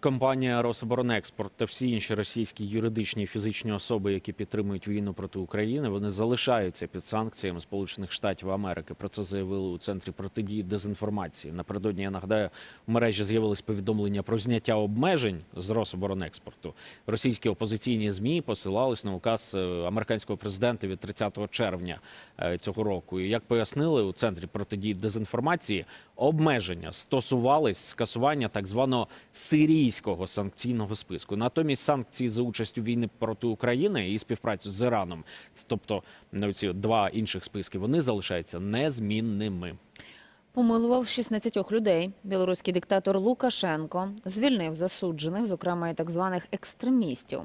Компанія Рособоронекспорт та всі інші російські юридичні і фізичні особи, які підтримують війну проти України, вони залишаються під санкціями Сполучених Штатів Америки. Про це заявили у центрі протидії дезінформації. Напередодні я нагадаю, в мережі з'явились повідомлення про зняття обмежень з Рособоронекспорту. Російські опозиційні змі посилались на указ е, американського президента від 30 червня е, цього року. І як пояснили у центрі протидії дезінформації, обмеження стосувались скасування так званого сирійського санкційного списку. Натомість санкції за участь у війни проти України і співпрацю з Іраном, тобто ну, ці два інших списки, вони залишаються незмінними. Помилував 16 людей. Білоруський диктатор Лукашенко звільнив засуджених, зокрема і так званих екстремістів.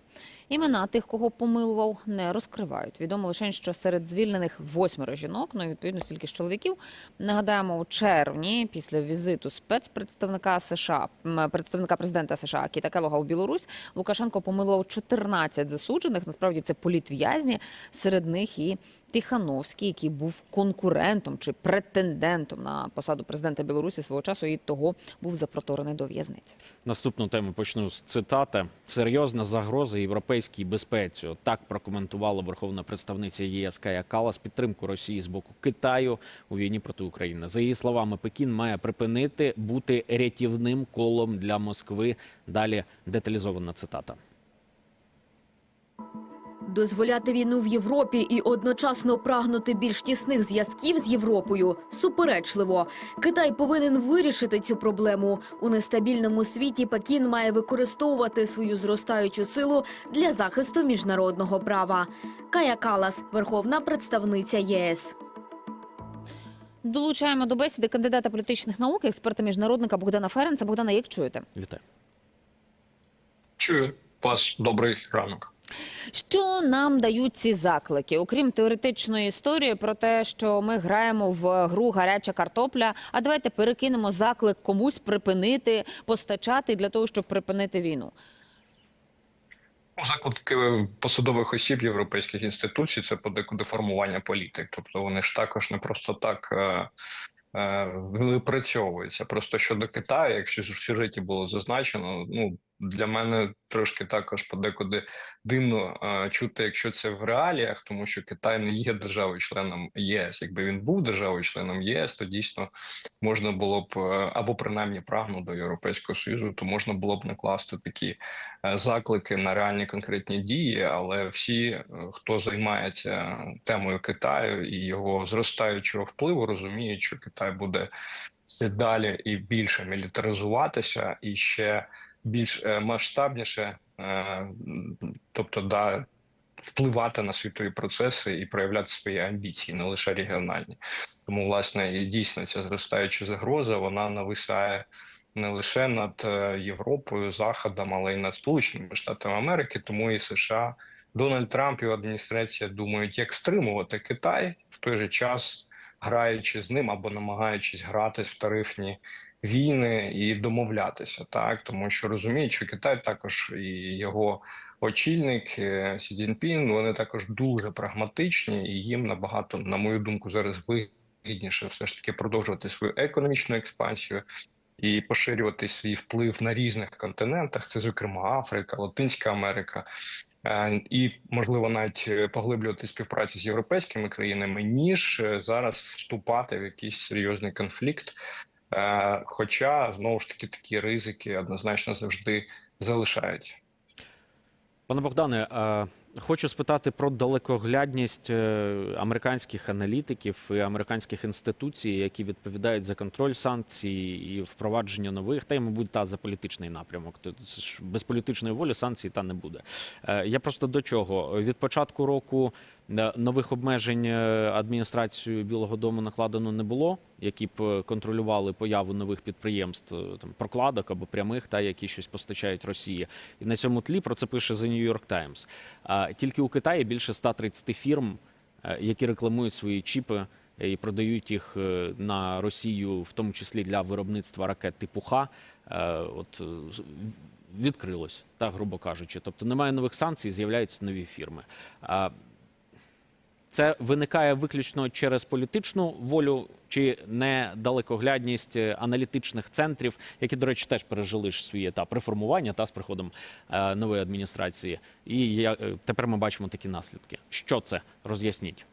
Імена тих, кого помилував, не розкривають. Відомо лише, що серед звільнених восьмеро жінок, ну і відповідно стільки ж чоловіків. Нагадаємо, у червні, після візиту спецпредставника США, представника президента США Кіта Келога у Білорусь, Лукашенко помилував 14 засуджених. Насправді це політв'язні. Серед них і Тихановський, який був конкурентом чи претендентом на посаду президента Білорусі свого часу, і того був запроторений до в'язниці. Наступну тему почну з цитати. Серйозна загроза європейській безпеці. Так прокоментувала верховна представниця ЄС Кая Калас підтримку Росії з боку Китаю у війні проти України. За її словами, Пекін має припинити бути рятівним колом для Москви. Далі деталізована цитата. Дозволяти війну в Європі і одночасно прагнути більш тісних зв'язків з Європою суперечливо. Китай повинен вирішити цю проблему. У нестабільному світі Пекін має використовувати свою зростаючу силу для захисту міжнародного права. Кая Калас, верховна представниця ЄС. Долучаємо до бесіди кандидата політичних наук, експерта міжнародника Богдана Ференца. Богдана, як чуєте? Вітаю. Чую вас добрий ранок. Що нам дають ці заклики, окрім теоретичної історії про те, що ми граємо в гру гаряча картопля. А давайте перекинемо заклик комусь припинити постачати для того, щоб припинити війну. Ну, Заклики посадових осіб європейських інституцій це подекуди формування політик. Тобто вони ж також не просто так е, е, випрацьовуються. Просто щодо Китаю, як в сюжеті було зазначено, ну для мене трошки також подекуди дивно е, чути, якщо це в реаліях, тому що Китай не є державою-членом ЄС. Якби він був державою-членом ЄС, то дійсно можна було б е, або принаймні прагнув до Європейського союзу, то можна було б накласти такі е, заклики на реальні конкретні дії. Але всі, е, хто займається темою Китаю і його зростаючого впливу, розуміють, що Китай буде все далі і більше мілітаризуватися і ще більш е, масштабніше, е, тобто да. Впливати на світові процеси і проявляти свої амбіції, не лише регіональні. Тому, власне, і дійсно ця зростаюча загроза вона нависає не лише над е, Європою, Заходом, але й над Сполученими Штатами Америки. Тому і США Дональд Трамп і адміністрація думають, як стримувати Китай в той же час, граючи з ним або намагаючись гратись в тарифні війни і домовлятися, так тому що розуміють, що Китай також і його очільник е, Сі Цзіньпін, вони також дуже прагматичні, і їм набагато, на мою думку, зараз вигідніше все ж таки продовжувати свою економічну експансію. І поширювати свій вплив на різних континентах, це зокрема Африка, Латинська Америка, Е, і можливо навіть е, поглиблювати співпрацю з європейськими країнами, ніж зараз вступати в якийсь серйозний конфлікт. Е, Хоча знову ж таки такі ризики однозначно завжди залишаються. Пане Богдане, е, хочу спитати про далекоглядність е, американських аналітиків і американських інституцій, які відповідають за контроль санкцій і впровадження нових, та й, мабуть, та за політичний напрямок. Це ж без політичної волі санкцій та не буде. Я просто до чого від початку року нових обмежень е, адміністрацією Білого Дому накладено не було, які б е, контролювали появу нових підприємств, е, там прокладок або прямих, та які щось постачають Росії. І на цьому тлі про це пише The New York Times. Тільки у Китаї більше 130 фірм, е, які рекламують свої чіпи е, і продають їх е, на Росію, в тому числі для виробництва ракет типу Х. е, От е, відкрилось, так грубо кажучи. Тобто немає нових санкцій, з'являються нові фірми. Це виникає виключно через політичну волю чи недалекоглядність е, аналітичних центрів, які, до речі, теж пережили ж свій етап реформування та з приходом е, нової адміністрації. І е, тепер ми бачимо такі наслідки. Що це? Роз'ясніть.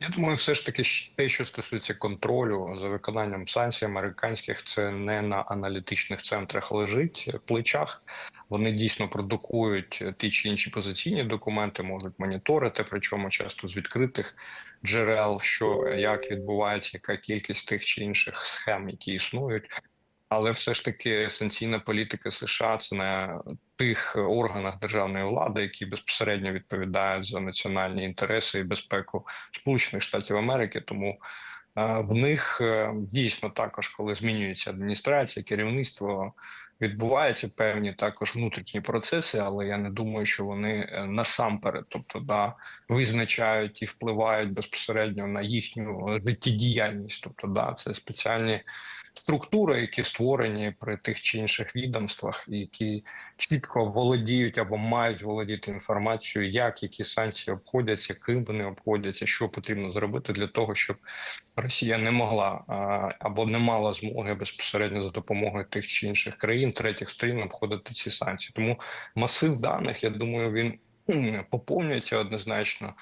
Я думаю, все ж таки те, що стосується контролю за виконанням санкцій американських, це не на аналітичних центрах лежить плечах. Вони дійсно продукують ті чи інші позиційні документи, можуть моніторити, причому часто з відкритих джерел, що як відбувається, яка кількість тих чи інших схем, які існують. Але все ж таки санкційна політика США це на тих органах державної влади, які безпосередньо відповідають за національні інтереси і безпеку Сполучених Штатів Америки. Тому е, в них е, дійсно також, коли змінюється адміністрація, керівництво. Відбуваються певні також внутрішні процеси, але я не думаю, що вони е, насамперед, тобто да, визначають і впливають безпосередньо на їхню життєдіяльність. Тобто, да, це спеціальні структури, які створені при тих чи інших відомствах, які чітко володіють або мають володіти інформацією, як які санкції обходяться, ким вони обходяться, що потрібно зробити для того, щоб Росія не могла або не мала змоги безпосередньо за допомогою тих чи інших країн, третіх сторін обходити ці санкції. Тому масив даних, я думаю, він поповнюється однозначно.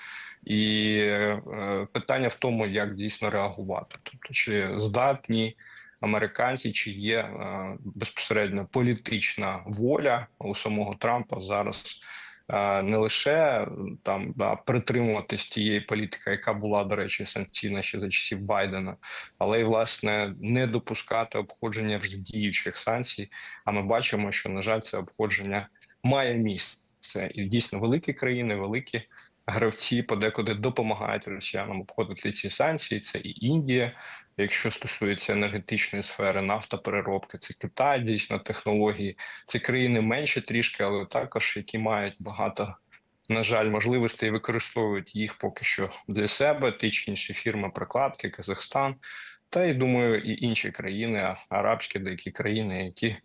І е, питання в тому, як дійсно реагувати, тобто чи здатні американці, чи є е, безпосередньо політична воля у самого Трампа зараз е, не лише там да, притримуватись тієї політики, яка була, до речі, санкційна ще за часів Байдена, але й власне не допускати обходження вже діючих санкцій. А ми бачимо, що на жаль, це обходження має місце, і дійсно великі країни, великі гравці подекуди допомагають росіянам обходити ці санкції. Це і Індія, якщо стосується енергетичної сфери, нафтопереробки, це Китай, дійсно технології. Це країни менше трішки, але також які мають багато. На жаль, можливостей використовують їх поки що для себе, ті чи інші фірми прокладки, Казахстан, та й думаю, і інші країни, арабські деякі країни, які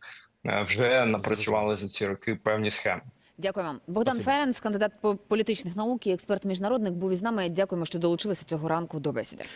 е, вже напрацювали за ці роки певні схеми. Дякую вам. Богдан Спасибо. Ференс, кандидат по політичних наук і експерт міжнародник, був із нами. Дякуємо, що долучилися цього ранку до бесіди.